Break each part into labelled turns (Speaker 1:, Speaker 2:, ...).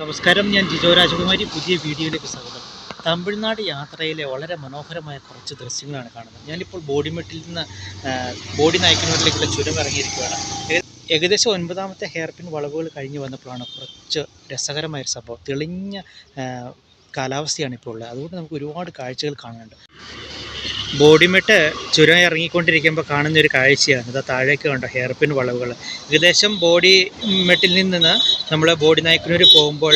Speaker 1: നമസ്കാരം ഞാൻ ജിജോ രാജകുമാരി. പുതിയ വീഡിയോയിലേക്ക് സ്വാഗതം. തമിഴ്നാട് യാത്രയിലെ വളരെ മനോഹരമായ കുറച്ച് ദൃശ്യങ്ങളാണ് കാണുന്നത്. ഞാനിപ്പോൾ ബോഡിമെട്ടിൽ നിന്ന് ബോഡി നായ്ക്കനോട്ടിലേക്കുള്ള ചുരം ഇറങ്ങിയിരിക്കുകയാണ്. ഏകദേശം ഒൻപതാമത്തെ ഹെയർപിൻ വളവുകൾ കഴിഞ്ഞ് വന്നപ്പോഴാണ് കുറച്ച് രസകരമായൊരു സംഭവം. തെളിഞ്ഞ കാലാവസ്ഥയാണ് ഇപ്പോൾ ഉള്ളത്. അതുകൊണ്ട് നമുക്ക് ഒരുപാട് കാഴ്ചകൾ കാണാനുണ്ട്. ബോഡിമെട്ട് ചുരം ഇറങ്ങിക്കൊണ്ടിരിക്കുമ്പോൾ കാണുന്ന ഒരു കാഴ്ചയാണ്. ഇതാ താഴേക്ക് കണ്ട ഹെയർ പിൻ വളവുകൾ ഏകദേശം ബോഡി മെട്ടിൽ നിന്ന് നമ്മൾ ബോഡി നായ്ക്കനൂർ പോകുമ്പോൾ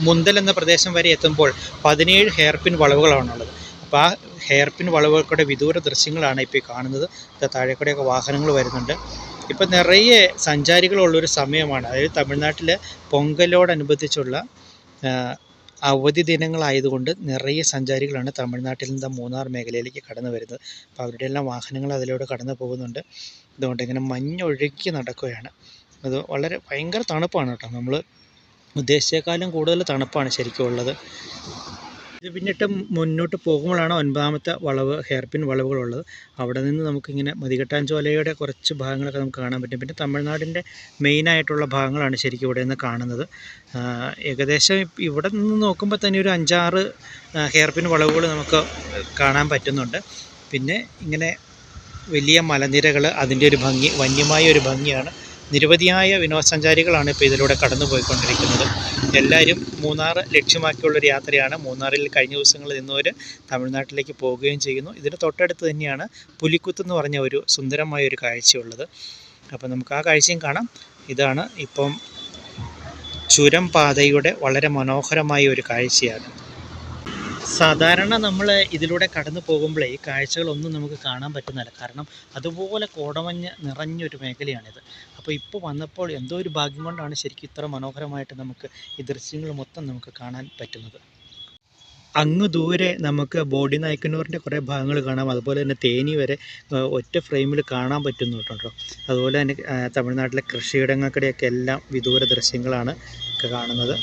Speaker 1: മുന്തൽ എന്ന പ്രദേശം വരെ എത്തുമ്പോൾ പതിനേഴ് ഹെയർ പിൻ വളവുകളാണുള്ളത്. അപ്പോൾ ആ ഹെയർ പിൻ വളവുകൾക്കൂടെ വിദൂര ദൃശ്യങ്ങളാണ് ഇപ്പോൾ കാണുന്നത്. അതാ താഴെ കൂടെയൊക്കെ വാഹനങ്ങൾ വരുന്നുണ്ട്. ഇപ്പം നിറയെ സഞ്ചാരികളുള്ളൊരു സമയമാണ്. അതായത് തമിഴ്നാട്ടിലെ പൊങ്കലോടനുബന്ധിച്ചുള്ള അവധി ദിനങ്ങളായതുകൊണ്ട് നിറയെ സഞ്ചാരികളാണ് തമിഴ്നാട്ടിൽ നിന്ന് മൂന്നാർ മേഖലയിലേക്ക് കടന്നു വരുന്നത്. അപ്പോൾ അവരുടെ എല്ലാം വാഹനങ്ങൾ അതിലൂടെ കടന്നു പോകുന്നുണ്ട്. അതുകൊണ്ട് ഇങ്ങനെ മഞ്ഞൊഴുക്കി നടക്കുകയാണ്. അത് വളരെ ഭയങ്കര തണുപ്പാണ് കേട്ടോ. നമ്മൾ ഉദ്ദേശിച്ചേക്കാളും കൂടുതൽ തണുപ്പാണ് ശരിക്കും ഉള്ളത്. ഇത് പിന്നിട്ട് മുന്നോട്ട് പോകുമ്പോഴാണ് ഒൻപതാമത്തെ വളവ് ഹെയർപിൻ വളവുകളുള്ളത്. അവിടെ നിന്ന് നമുക്കിങ്ങനെ മതികെട്ടാഞ്ചോലയുടെ കുറച്ച് ഭാഗങ്ങളൊക്കെ നമുക്ക് കാണാൻ പറ്റും. പിന്നെ തമിഴ്നാടിന്റെ മെയിനായിട്ടുള്ള ഭാഗങ്ങളാണ് ശരിക്കും ഇവിടെ നിന്ന് കാണുന്നത്. ഏകദേശം ഇവിടെ നിന്ന് നോക്കുമ്പോൾ തന്നെ ഒരു അഞ്ചാറ് ഹെയർപിൻ വളവുകൾ നമുക്ക് കാണാൻ പറ്റുന്നുണ്ട്. പിന്നെ ഇങ്ങനെ വലിയ മലനിരകൾ അതിന്റെ ഒരു ഭംഗി വന്യമായ ഒരു ഭംഗിയാണ്. നിരവധിയായ വിനോദസഞ്ചാരികളാണ് ഇപ്പോൾ ഇതിലൂടെ കടന്നു പോയിക്കൊണ്ടിരിക്കുന്നത് എല്ലാവരും മൂന്നാർ ലക്ഷ്യമാക്കിയുള്ളൊരു യാത്രയാണ്. മൂന്നാറിൽ കഴിഞ്ഞ ദിവസങ്ങളിൽ നിന്നവർ തമിഴ്നാട്ടിലേക്ക് പോവുകയും ചെയ്യുന്നു. ഇതിന് തൊട്ടടുത്ത് തന്നെയാണ് പുലിക്കുത്ത് എന്ന് പറഞ്ഞ ഒരു സുന്ദരമായ ഒരു കാഴ്ചയുള്ളത്. അപ്പോൾ നമുക്ക് ആ കാഴ്ചയും കാണാം. ഇതാണ് ഇപ്പം ചുരം പാതയുടെ വളരെ മനോഹരമായ ഒരു കാഴ്ചയാണ്. സാധാരണ നമ്മൾ ഇതിലൂടെ കടന്നു പോകുമ്പോഴേ ഈ കാഴ്ചകളൊന്നും നമുക്ക് കാണാൻ പറ്റുന്നില്ല കാരണം അതുപോലെ കോടമഞ്ഞ് നിറഞ്ഞൊരു മേഖലയാണിത്. അപ്പോൾ ഇപ്പോൾ വന്നപ്പോൾ എന്തോ ഒരു ഭാഗ്യം കൊണ്ടാണ് ശരിക്കും ഇത്ര മനോഹരമായിട്ട് നമുക്ക് ഈ ദൃശ്യങ്ങൾ മൊത്തം നമുക്ക് കാണാൻ പറ്റുന്നത്. അങ്ങ് ദൂരെ നമുക്ക് ബോഡി നായ്ക്കന്നൂരിന്റെ കുറേ ഭാഗങ്ങൾ കാണാം. അതുപോലെ തന്നെ തേനി വരെ ഒറ്റ ഫ്രെയിമിൽ കാണാൻ പറ്റുന്നു കേട്ടോ അതുപോലെ തന്നെ തമിഴ്നാട്ടിലെ കൃഷിയിടങ്ങൾക്കിടെയൊക്കെ എല്ലാം വിദൂര ദൃശ്യങ്ങളാണ് കാണുന്നത്.